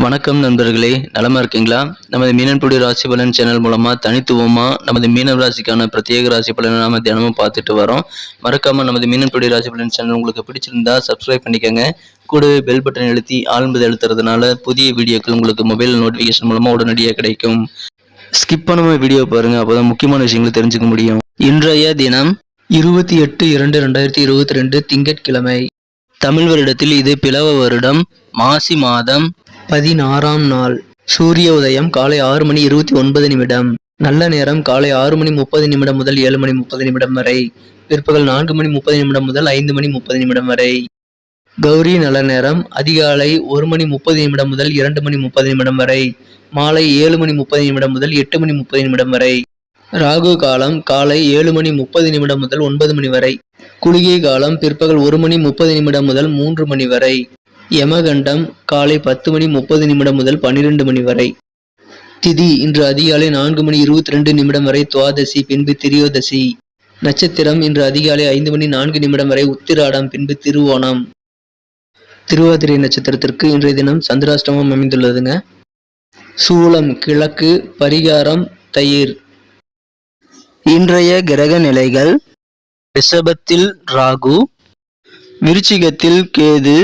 வணக்கம் நண்பர்களே நலமா இருக்கீங்களா? நமது மீனன்புடி ராசி பலன் சேனல் மூலமா தனித்துவமா நமது மீனவ ராசிக்கான பிரத்யேக ராசி பலனை நாம தினமும் பார்த்துட்டு வரோம். மறக்காம நமது மீனன்புடி ராசி பலன் சேனல் உங்களுக்கு பிடிச்சிருந்தா சப்ஸ்கிரைப் பண்ணிக்கோங்க. கூடவே பெல் பட்டன் எழுத்தி ஆழ்ந்து எழுத்துறதுனால புதிய வீடியோக்கள் உங்களுக்கு மொபைல் நோட்டிஃபிகேஷன் மூலமா உடனடியாக கிடைக்கும். ஸ்கிப் பண்ணாம வீடியோ பாருங்க அப்போதான் முக்கியமான விஷயங்களை தெரிஞ்சுக்க முடியும். இன்றைய தினம் இருபத்தி எட்டு இரண்டு ரெண்டாயிரத்தி இருபத்தி ரெண்டு திங்கட்கிழமை. தமிழ் வருடத்தில் இது பிளவ வருடம். மாசி மாதம். பதினாறாம் நாள் சூரிய உதயம் காலை ஆறு மணி இருபத்தி ஒன்பது நிமிடம் நல்ல நேரம் காலை ஆறு மணி முப்பது நிமிடம் முதல் ஏழு மணி முப்பது நிமிடம் வரை பிற்பகல் நான்கு மணி முப்பது நிமிடம் முதல் ஐந்து மணி முப்பது நிமிடம் வரை கௌரி நல்ல நேரம் அதிகாலை ஒரு மணி முப்பது நிமிடம் முதல் இரண்டு மணி முப்பது நிமிடம் வரை மாலை ஏழு மணி முப்பது நிமிடம் முதல் எட்டு மணி முப்பது நிமிடம் வரை ராகு காலம் காலை ஏழு மணி முப்பது நிமிடம் முதல் ஒன்பது மணி வரை குளிகை காலம் பிற்பகல் ஒரு மணி முப்பது நிமிடம் முதல் மூன்று மணி வரை யமகண்டம் காலை பத்து மணி முப்பது நிமிடம் முதல் பன்னிரண்டு மணி வரை. திதி இன்று அதிகாலை நான்கு மணி இருபத்தி ரெண்டு நிமிடம் வரை துவாதசி பின்பு திரியோதசி. நட்சத்திரம் இன்று அதிகாலை ஐந்து மணி நான்கு நிமிடம் வரை உத்திராடம் பின்பு திருவோணம். திருவாதிரை நட்சத்திரத்திற்கு இன்றைய தினம் சந்திராஷ்டமம் அமைந்துள்ளதுங்க. சூலம் கிழக்கு பரிகாரம் தயிர். இன்றைய கிரக நிலைகள் ரிஷபத்தில் ராகு விருச்சிகத்தில் கேது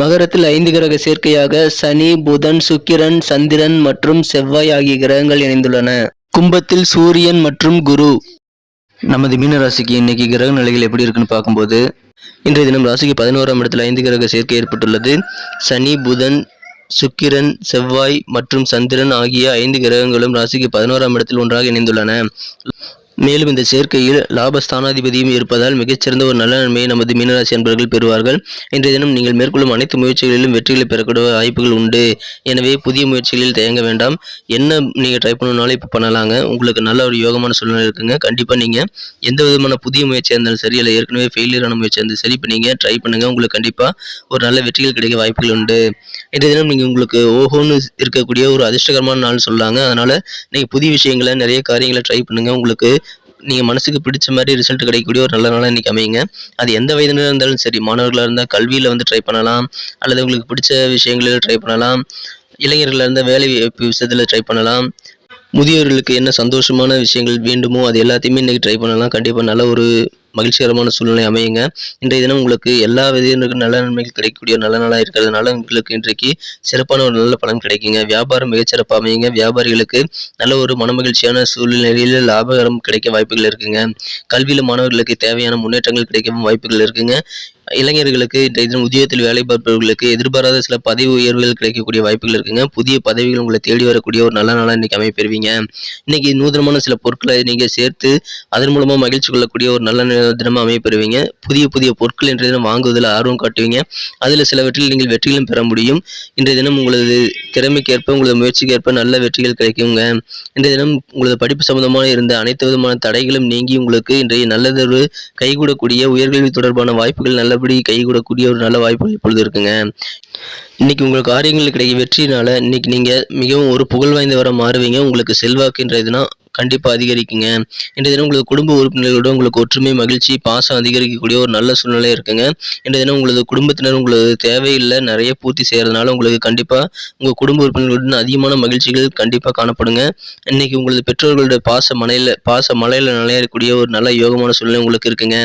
மகரத்தில் ஐந்து கிரக சேர்க்கையாக சனி புதன் சுக்கிரன் சந்திரன் மற்றும் செவ்வாய் ஆகிய கிரகங்கள் இணைந்துள்ளன. கும்பத்தில் சூரியன் மற்றும் குரு. நமது மீன ராசிக்கு இன்னைக்கு கிரக நிலைகள் எப்படி இருக்குன்னு பார்க்கும்போது இன்றைய தினம் ராசிக்கு பதினோராம் இடத்தில் ஐந்து கிரக சேர்க்கை ஏற்பட்டுள்ளது. சனி புதன் சுக்கிரன் செவ்வாய் மற்றும் சந்திரன் ஆகிய ஐந்து கிரகங்களும் ராசிக்கு பதினோராம் இடத்தில் ஒன்றாக இணைந்துள்ளன. மேலும் இந்த சேர்க்கையில் லாபஸ்தானாதிபதியும் இருப்பதால் மிகச்சிறந்த ஒரு நல்ல நன்மையை நமது மீனராசி அன்பர்கள் பெறுவார்கள். இன்றைய தினம் நீங்கள் மேற்கொள்ளும் அனைத்து முயற்சிகளிலும் வெற்றிகளை பெறக்கூடிய வாய்ப்புகள் உண்டு. எனவே புதிய முயற்சிகளில் தயங்க வேண்டாம். என்ன நீங்கள் ட்ரை பண்ணணும்னாலும் இப்போ பண்ணலாங்க. உங்களுக்கு நல்ல ஒரு யோகமான சூழ்நிலை இருக்குங்க. கண்டிப்பாக நீங்கள் எந்த விதமான புதிய முயற்சியாக இருந்தாலும் சரி இல்லை ஏற்கனவே ஃபெயிலியரான முயற்சியாக இருந்தாலும் சரி இப்போ நீங்கள் ட்ரை பண்ணுங்கள் உங்களுக்கு கண்டிப்பாக ஒரு நல்ல வெற்றிகள் கிடைக்க வாய்ப்புகள் உண்டு. இன்றைய தினம் நீங்கள் உங்களுக்கு ஓஹோன்னு இருக்கக்கூடிய ஒரு அதிர்ஷ்டகரமான நாள் சொல்லாங்க. அதனால் நீங்கள் புதிய விஷயங்களை நிறைய காரியங்களை ட்ரை பண்ணுங்கள் உங்களுக்கு நீங்கள் மனசுக்கு பிடிச்ச மாதிரி ரிசல்ட் கிடைக்கக்கூடிய ஒரு நல்ல நாளாக இன்றைக்கி அமையுங்க. அது எந்த வயதினர் இருந்தாலும் சரி மாணவர்களாக இருந்தால் கல்வியில் வந்து ட்ரை பண்ணலாம். அல்லது உங்களுக்கு பிடிச்ச விஷயங்களில் ட்ரை பண்ணலாம். இளைஞர்களாக இருந்தால் வேலை வாய்ப்பு விஷயத்தில் ட்ரை பண்ணலாம். முதியோர்களுக்கு என்ன சந்தோஷமான விஷயங்கள் வேண்டுமோ அது எல்லாத்தையுமே இன்றைக்கி ட்ரை பண்ணலாம். கண்டிப்பாக நல்ல ஒரு மகிழ்ச்சிகரமான சூழ்நிலை அமையுங்க. இன்றைய தினம் உங்களுக்கு எல்லா விதத்தினருக்கும் நல்ல நன்மைகள் கிடைக்கக்கூடிய நல்ல நாளாக இருக்கிறதுனால உங்களுக்கு இன்றைக்கு சிறப்பான ஒரு நல்ல பலன் கிடைக்குங்க. வியாபாரம் மிகச்சிறப்பாக அமையுங்க. வியாபாரிகளுக்கு நல்ல ஒரு மனமகிழ்ச்சியான சூழ்நிலையில் லாபகரம் கிடைக்க வாய்ப்புகள் இருக்குங்க. கல்வியில் மாணவர்களுக்கு தேவையான முன்னேற்றங்கள் கிடைக்கவும் வாய்ப்புகள் இருக்குங்க. இளைஞர்களுக்கு இன்றைய தினம் உத்தியோகத்தில் வேலை பார்ப்பவர்களுக்கு எதிர்பாராத சில பதவி உயர்வுகள் கிடைக்கக்கூடிய வாய்ப்புகள் இருக்குங்க. புதிய பதவிகள் உங்களை தேடி வரக்கூடிய ஒரு நல்ல நாளாக இன்னைக்கு அமைப்பெறுவீங்க இன்னைக்கு நூதனமான சில பொருட்களை நீங்கள் சேர்த்து அதன் மூலமாக மகிழ்ச்சி கொள்ளக்கூடிய ஒரு நல்ல தினமாக அமைப்பெறுவீங்க புதிய புதிய பொருட்கள் இன்றைய தினம் வாங்குவதில் ஆர்வம் காட்டுவீங்க. அதில் சிலவற்றில் நீங்கள் வெற்றிகளும் பெற முடியும். இன்றைய தினம் உங்களது திறமைக்கேற்ப உங்களது முயற்சிக்கேற்ப நல்ல வெற்றிகள் கிடைக்குங்க. இன்றைய தினம் உங்களது படிப்பு சம்பந்தமாக இருந்த அனைத்து விதமான தடைகளும் நீங்கி உங்களுக்கு இன்றைய நல்லதொரு கைகூடக்கூடிய உயர்கல்வி தொடர்பான வாய்ப்புகள் நல்ல நல்லபடி கைகூடக்கூடிய ஒரு நல்ல வாய்ப்புகள் இப்பொழுது இருக்குங்க. இன்னைக்கு உங்கள் காரியங்கள் கிடைக்க வெற்றினால இன்னைக்கு நீங்க மிகவும் ஒரு புகழ் வாய்ந்தவராக மாறுவீங்க. உங்களுக்கு செல்வாக்குன்ற இதுனா கண்டிப்பாக அதிகரிக்குங்க. இன்றைய தினம் உங்களுக்கு குடும்ப உறுப்பினர்களோட உங்களுக்கு ஒற்றுமை மகிழ்ச்சி பாசம் அதிகரிக்கக்கூடிய ஒரு நல்ல சூழ்நிலை இருக்குங்க. இன்றைய தினம் உங்களது குடும்பத்தினர் உங்களது தேவையில்லை நிறைய பூர்த்தி செய்கிறதுனால உங்களுக்கு கண்டிப்பாக உங்கள் குடும்ப உறுப்பினர்களுடன் அதிகமான மகிழ்ச்சிகள் கண்டிப்பாக காணப்படுங்க. இன்னைக்கு உங்களது பெற்றோர்களுடைய பாச மலையில் பாச மலையில் நிலையக்கூடிய ஒரு நல்ல யோகமான சூழ்நிலை உங்களுக்கு இருக்குங்க.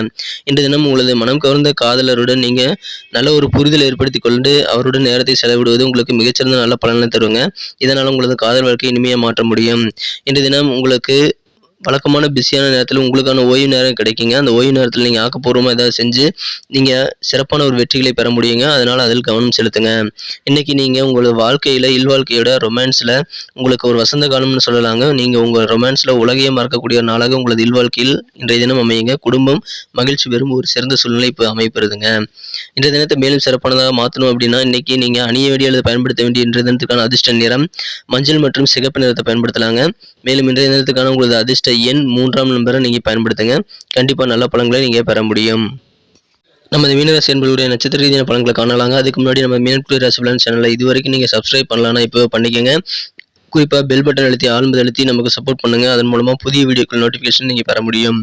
இன்றைய தினம் உங்களது மனம் கவர்ந்த காதலருடன் நீங்கள் நல்ல ஒரு புரிதல் ஏற்படுத்தி கொண்டு அவருடன் நேரத்தை செலவிடுவது உங்களுக்கு மிகச்சிறந்த நல்ல பலனை தருங்க. இதனால் உங்களது காதல் வாழ்க்கை இனிமையாக மாற்ற முடியும். இன்றைய தினம் உங்களுக்கு வழக்கமான பிஸியான நேரத்தில் உங்களுக்கான ஓய்வு நேரம் கிடைக்குங்க. அந்த ஓய்வு நேரத்தில் நீங்கள் ஆக்கப்பூர்வமாக ஏதாவது செஞ்சு நீங்கள் சிறப்பான ஒரு வெற்றிகளை பெற முடியுங்க. அதனால் அதில் கவனம் செலுத்துங்க. இன்றைக்கி நீங்கள் உங்களோட வாழ்க்கையில் இல்வாழ்க்கையோட ரொமான்ஸில் உங்களுக்கு ஒரு வசந்த காலம்னு சொல்லலாங்க. நீங்கள் உங்கள் ரொமான்ஸில் உலகையே மறக்கக்கூடிய ஒரு நாளாக உங்களது இல்வாழ்க்கையில் இன்றைய தினம் அமையுங்க. குடும்பம் மகிழ்ச்சி பெறும் ஒரு சிறந்த சூழ்நிலை இப்போ அமைப்பெறுதுங்க இன்றைய தினத்தை மேலும் சிறப்பானதாக மாற்றணும் அப்படின்னா இன்றைக்கி நீங்கள் அணிய வேண்டிய அல்லது பயன்படுத்த வேண்டிய இன்றைய தினத்துக்கான அதிர்ஷ்ட நிறம் மஞ்சள் மற்றும் சிகப்பு நிறத்தை பயன்படுத்தலாங்க. மேலும் இன்றைய தினத்துக்கான உங்களது அதிர்ஷ்ட எண் மூன்றாம் நம்பரை நீங்கள் பயன்படுத்துங்க. கண்டிப்பாக நல்ல பழங்களை நீங்கள் பெற முடியும். நமது மீனராசி என்பவருடைய நட்சத்திர ரீதியான பலன்களை காணலாங்க. அதுக்கு முன்னாடி நம்ம மீனப்புரி ராசி பலன் சேனலை இது வரைக்கும் நீங்கள் சப்ஸ்கிரைப் பண்ணலாம்னா இப்போ பண்ணிக்கோங்க. குறிப்பாக பெல் பட்டன் அழுத்தி ஆழ்ந்து அழுத்தி நமக்கு சப்போர்ட் பண்ணுங்கள் அதன் மூலமாக புதிய வீடியோக்கள் நோட்டிஃபிகேஷன் நீங்கள் பெற முடியும்.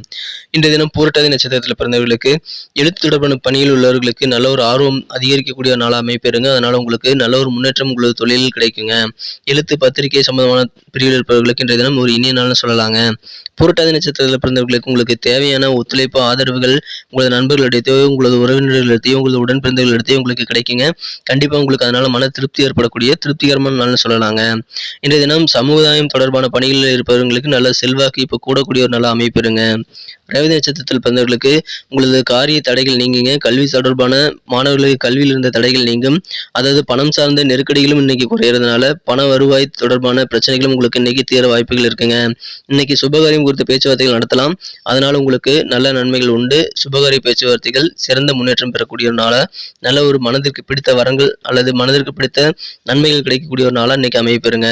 இன்றைய தினம் பூரட்டாதி நட்சத்திரத்தில் பிறந்தவர்களுக்கு எழுத்து தொடர்பான பணியில் உள்ளவர்களுக்கு நல்ல ஒரு ஆர்வம் அதிகரிக்கக்கூடிய நாளாக அமைப்பெறுங்க அதனால் உங்களுக்கு நல்ல ஒரு முன்னேற்றம் உங்களது தொழிலில் கிடைக்குங்க. எழுத்து பத்திரிகை சம்பந்தமான பிரிவில் இருப்பவர்களுக்கு இன்றைய தினம் ஒரு இனிய நாள்னு சொல்லலாங்க. புரட்டாதி நட்சத்திரத்தில் பிறந்தவர்களுக்கு உங்களுக்கு தேவையான ஒத்துழைப்பு ஆதரவுகள் உங்களது நண்பர்களிடத்தையோ உங்களது உறவினர்களிடத்தையோ உங்களது உடன் பிறந்தவர்களிடத்தையோ உங்களுக்கு கிடைக்குங்க. கண்டிப்பாக உங்களுக்கு அதனால மன திருப்தி ஏற்படக்கூடிய திருப்திகரமான நாள்னு சொல்லலாங்க. இன்றைய தினம் சமுதாயம் தொடர்பான பணிகளில் இருப்பவர்களுக்கு நல்ல செல்வாக்கு இப்போ கூடக்கூடிய ஒரு நல்ல அமைப்பிருங்க ரேவதி நட்சத்திரத்தில் பிறந்தவர்களுக்கு உங்களது காரிய தடைகள் நீங்குங்க. கல்வி தொடர்பான மாணவர்களுக்கு கல்வியில் இருந்த தடைகள் நீங்கும். அதாவது பணம் சார்ந்த நெருக்கடிகளும் இன்னைக்கு குறையிறதுனால பண வருவாய் தொடர்பான பிரச்சனைகளும் உங்களுக்கு இன்னைக்கு தீர வாய்ப்புகள் இருக்குங்க. இன்னைக்கு சுபகாரியம் குறித்த பேச்சுவார்த்தைகள் நடத்தலாம். அதனால் உங்களுக்கு நல்ல நன்மைகள் உண்டு. சுபகாரிய பேச்சுவார்த்தைகள் சிறந்த முன்னேற்றம் பெறக்கூடிய ஒரு நாளா நல்ல ஒரு மனதிற்கு பிடித்த வரங்கள் அல்லது மனதிற்கு பிடித்த நன்மைகள் கிடைக்கக்கூடிய ஒரு நாளா இன்றைக்கி அமைப்பெறுங்க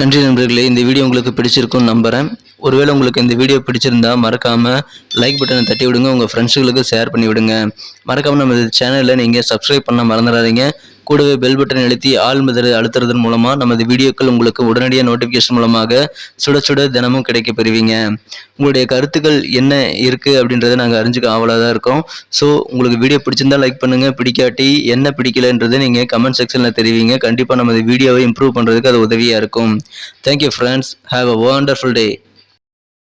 நன்றி நண்பர்களே இந்த வீடியோ உங்களுக்கு பிடிச்சிருக்கும்னு நம்புகிறேன் ஒருவேளை உங்களுக்கு இந்த வீடியோ பிடிச்சிருந்தா மறக்காமல் லைக் பட்டனை தட்டி விடுங்க. உங்கள் ஃப்ரெண்ட்ஸுகளுக்கு ஷேர் பண்ணி விடுங்க. மறக்காமல் நம்ம சேனலில் நீங்கள் சப்ஸ்கிரைப் பண்ண மறந்துடாதீங்க. கூடவே பெல் பட்டன் அழுத்தி ஆள் முதல் அழுத்துறதன் மூலமாக நமது வீடியோக்கள் உங்களுக்கு உடனடியாக நோட்டிஃபிகேஷன் மூலமாக சுட சுட தினமும் கிடைக்க பெறுவீங்க. உங்களுடைய கருத்துக்கள் என்ன இருக்குது அப்படின்றத நாங்கள் அறிஞ்சுக்க ஆவலாக தான் இருக்கோம். ஸோ உங்களுக்கு வீடியோ பிடிச்சிருந்தா லைக் பண்ணுங்கள் பிடிக்காட்டி என்ன பிடிக்கலன்றதை நீங்கள் கமெண்ட் செக்ஷனில் தெரிவிங்க. கண்டிப்பாக நமது வீடியோவை இம்ப்ரூவ் பண்ணுறதுக்கு அது உதவியாக இருக்கும். Thank you friends have a wonderful day